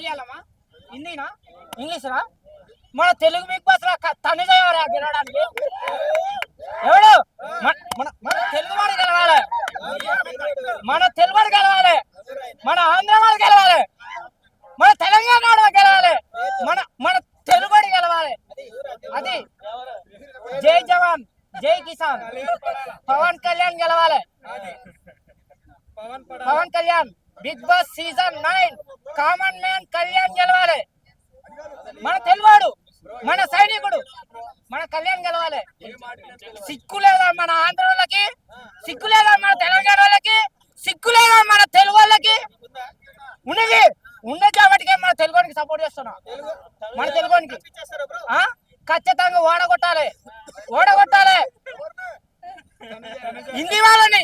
మలయాళమా? హిందీనా? ఇంగ్లీషరా మన తెలుగు బిగ్ బాస్లో తనిజ ఎవరా గెలవడానికి? ఎవడు? మన- మన మన తెలుగు వాడు గెలవాలి. మన తెలుగు వాడు గెలవాలి. మన ఆంధ్ర వాడు గెలవాలి. మన తెలంగాణ వాడు గెలవాలి. మన మన తెలుగు వాడు గెలవాలి. అది. జై జవాన్ జై కిసాన్. పవన్ కళ్యాణ్ గెలవాలి. Pawan Kalyan big boss season nine. Common man Kalyan గెలవాలి. మన తెలువాడు మన సైనికుడు మన కళ్యాణ్ గెలవాలి. సిక్కు లేదా మన ఆంధ్ర వాళ్ళకి సిక్కు లేదా మన తెలంగాణ వాళ్ళకి సిక్కు లేదా మన తెలుగు వాళ్ళకి. ఉన్నది ఉన్నది కాబట్టి మన తెలుగునికి సపోర్ట్ చేస్తున్నా. మన తెలుగునికి ఆ? ఖచ్చితంగా ఓడగొట్టాలి. ఓడగొట్టాలి. హిందీ వాళ్ళని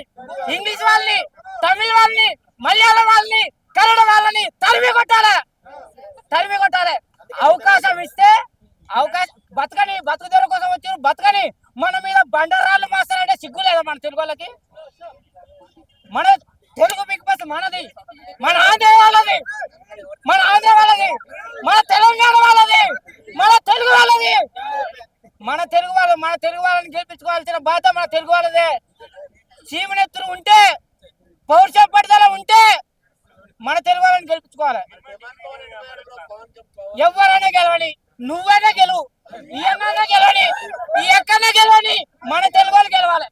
ఇంగ్లీష్ వాళ్ళని తమిళ వాళ్ళని మలయాళం వాళ్ళని కన్నడ వాళ్ళని తరిమి కొట్టాలి తరిమి కొట్టాలి అవకాశం ఇస్తే అవకాశం బతకని బతుకుదెర కోసం వచ్చి బతకని. మన మీద బండరాళ్ళు మాస్తారంటే సిగ్గు లేదా మన తెలుగు వాళ్ళకి? మన తెలుగు బిగ్ బాస్ మనది. మన ఆంధ్ర వాళ్ళది. మన ఆంధ్ర వాళ్ళది. మన తెలంగాణ వాళ్ళది. మన తెలుగు వాళ్ళది. మన తెలుగు వాళ్ళు మన తెలుగు వాళ్ళని గెలిపించుకోవాల్సిన బాధ్యత మన తెలుగు వాళ్ళదే. చీమనెత్తులు ఉంటే పౌరుష పట్టుదల ఉంటే మన తెలుగు వాళ్ళని గెలిపించుకోవాలి. ఎవరైనా గెలవని నువ్వైనా గెలువు. ఈ గెలవని ఈ ఎక్కడైనా గెలవని మన తెలుగు వాళ్ళు గెలవాలి.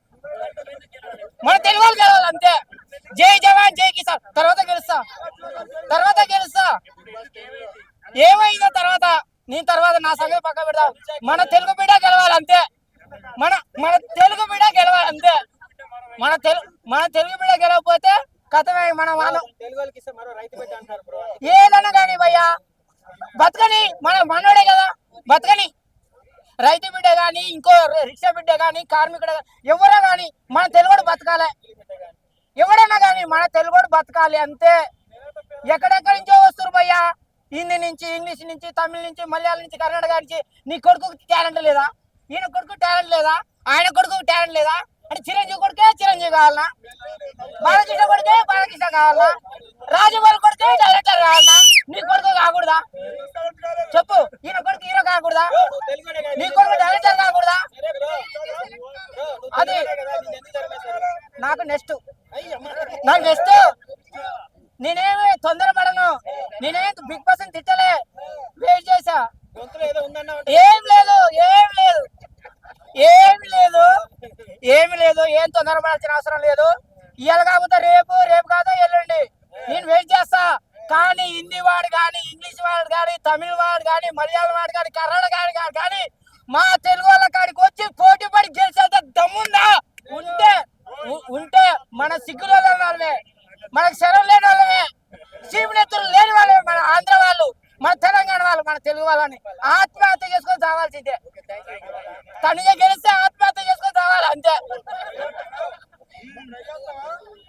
మన తెలుగు వాళ్ళు గెలవాలి అంతే. జై జవాన్ జై కిసాన్. తర్వాత గెలుస్తా. తర్వాత గెలుస్తా. ఏమైందో తర్వాత నేను తర్వాత నా సంగతి పక్క పెడదాం మన తెలుగు బిడ్డ గెలవాలి అంతే. మన మన తెలుగు బిడ్డ గెలవాలి అంతే. మన తెలుగు మన తెలుగు బిడ్డ గెలవకపోతే కథమే మన వాళ్ళు ఏదన్నా కానీ భయ్యా బతకని మన మనోడే కదా బతకని. రైతు బిడ్డ కానీ ఇంకో రిక్షా బిడ్డ కానీ కార్మికుడు ఎవరో కానీ మన తెలుగుడు బతకాలి. ఎవడన్నా కానీ మన తెలుగుడు బతకాలి అంతే ఎక్కడెక్కడి నుంచో వస్తారు భయ్యా? హిందీ నుంచి ఇంగ్లీష్ నుంచి తమిళ నుంచి మలయాళం నుంచి కర్ణాటక నుంచి నీ కొడుకు టాలెంట్ లేదా? ఈయన కొడుకు టాలెంట్ లేదా? ఆయన కొడుకు టాలెంట్ లేదా? అంటే చిరంజీవి కొడుకే చిరంజీవి కావాలనా? బాలకృష్ణ కొడుకే బాలకృష్ణ కావాలనా? రాజమౌళి కొడుకే డైరెక్టర్ కావాలనా? నీ కొడుకు కాకూడదా? చెప్పు ఈయన కొడుకు హీరో కాకూడదా? నీ కొడుకు డైరెక్టర్ కాకూడదా? అది నాకు నెక్స్ట్ నాకు నెక్స్ట్ నేనేమి తొందరపడను. నేనేం బిగ్ బాస్ తిట్టలే. వెయిట్ చేసా ఏం లేదు ఏం లేదు. ఏమి లేదు. ఏమి లేదు ఏం తొందరపడాల్సిన అవసరం లేదు. ఇవాళ కాకపోతే రేపు రేపు కాదు ఎల్లుండి. నేను వెయిట్ చేస్తా. కానీ హిందీ వాడు కానీ ఇంగ్లీష్ వాడు కానీ తమిళ వాడు కానీ మలయాళం వాడు కానీ కర్ణాటక వాడు కానీ మా తెలుగు వాళ్ళ కాడికి వచ్చి పోటీ పడి గెలిచేంత దమ్ముందా? ఉంటే ఉంటే మన సిగ్గులో వాళ్ళమే మనకు శరం లేని వాళ్ళమే. చీపునెత్తులు లేని వాళ్ళే మన ఆంధ్ర వాళ్ళు మన తెలంగాణ వాళ్ళు మన తెలుగు వాళ్ళని. ఆత్మహత్య చేసుకొని చావాల్సిందే. తనిగా గెలిస్తే ఆత్మహత్య చేసుకొని చావాలి అంతే.